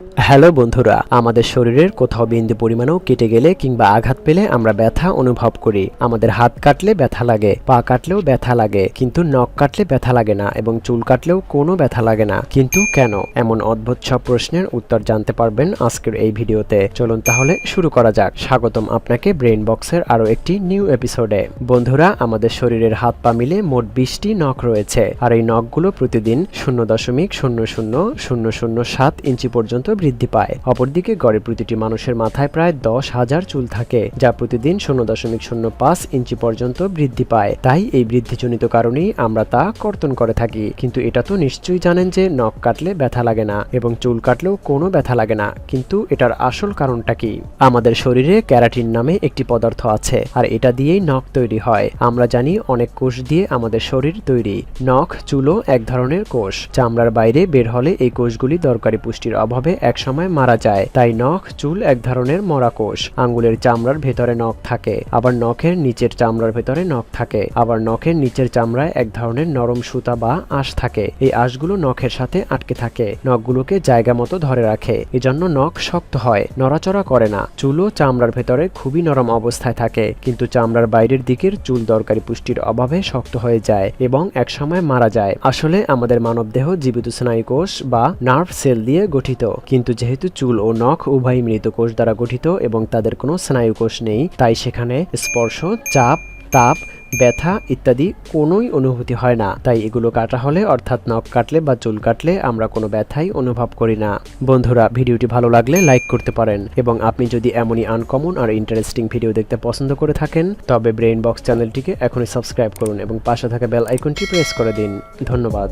Hello বন্ধুরা, আমাদের শরীরের কোথাও বিন্দু পরিমাণও কেটে গেলে কিংবা আঘাত পেলে আমরা ব্যথা অনুভব করি। আমাদের হাত কাটলে ব্যথা লাগে, পা কাটলেও ব্যথা লাগে, কিন্তু নখ কাটলে ব্যথা লাগে না এবং চুল কাটলেও কোনো ব্যথা লাগে না। কিন্তু কেন? এমন অদ্ভুত সব প্রশ্নের উত্তর জানতে পারবেন আজকের এই ভিডিওতে। চলুন তাহলে শুরু করা যাক। স্বাগতম আপনাকে ব্রেন বক্সের আরও একটি নিউ এপিসোডে। বন্ধুরা, আমাদের শরীরের হাত পা মিলে মোট বিশটি নখ রয়েছে। আর এই নখগুলো প্রতিদিন শূন্য দশমিক শূন্য শূন্য শূন্য শূন্য সাত ইঞ্চি পর্যন্ত বৃদ্ধি পায়। অপরদিকে গড়ে প্রতিটি মানুষের মাথায় প্রায় দশ হাজার চুল থাকে, যা প্রতিদিন শূন্য দশমিক শূন্য পাঁচ ইঞ্চি পর্যন্ত বৃদ্ধি পায়। তাই এই বৃদ্ধিজনিত কারণেই আমরা তা কর্তন করে থাকি। কিন্তু এটা তো নিশ্চয়ই জানেন যে নখ কাটলে ব্যথা লাগে না এবং চুল কাটলেও কোনো ব্যথা লাগে না। কিন্তু এটার আসল কারণটা কি? আমাদের শরীরে ক্যারাটিন নামে একটি পদার্থ আছে, আর এটা দিয়েই নখ তৈরি হয়। আমরা জানি অনেক কোষ দিয়ে আমাদের শরীর তৈরি। নখ, চুলও এক ধরনের কোষ। চামড়ার বাইরে বের হলে এই কোষগুলি দরকারি পুষ্টির অভাবে একসময় মারা যায়। তাই নখ, চুল এক ধরনের মরা কোষ আঙ্গুলের চামড়ার ভেতরে নখ থাকে। আবার নখের নিচের চামড়ার ভেতরে নখ থাকে। আবার নখের নিচের চামড়ায় এক ধরনের নরম সুতা বা আঁশ থাকে। এই আঁশগুলো নখের সাথে আটকে থাকে। নখগুলোকে জায়গা মতো ধরে রাখে। এজন্য নখ শক্ত হয়, নড়াচড়া করে না। চুলও চামড়ার ভেতরে খুবই নরম অবস্থায় থাকে। কিন্তু চামড়ার বাইরের দিকের চুল দরকারি পুষ্টির অভাবে শক্ত হয়ে যায় এবং একসময় মারা যায়। আসলে আমাদের মানবদেহ জীবিত স্নায়ুকোষ বা নার্ভ সেল দিয়ে গঠিত। কিন্তু যেহেতু চুল ও নখ উভয়ই মৃত কোষ দ্বারা গঠিত এবং তাদের কোনো স্নায়ু কোষ নেই, তাই সেখানে স্পর্শ, চাপ, তাপ, ব্যথা ইত্যাদি কোনোই অনুভূতি হয় না। তাই এগুলো কাটা হলে, অর্থাৎ নখ কাটলে বা চুল কাটলে আমরা কোনো ব্যথাই অনুভব করি না। বন্ধুরা, ভিডিওটি ভালো লাগলে লাইক করতে পারেন এবং আপনি যদি এমনই আনকমন আর ইন্টারেস্টিং ভিডিও দেখতে পছন্দ করে থাকেন, তবে ব্রেইন বক্স চ্যানেলটিকে এখনই সাবস্ক্রাইব করুন এবং পাশে থাকা বেল আইকনটি প্রেস করে দিন। ধন্যবাদ।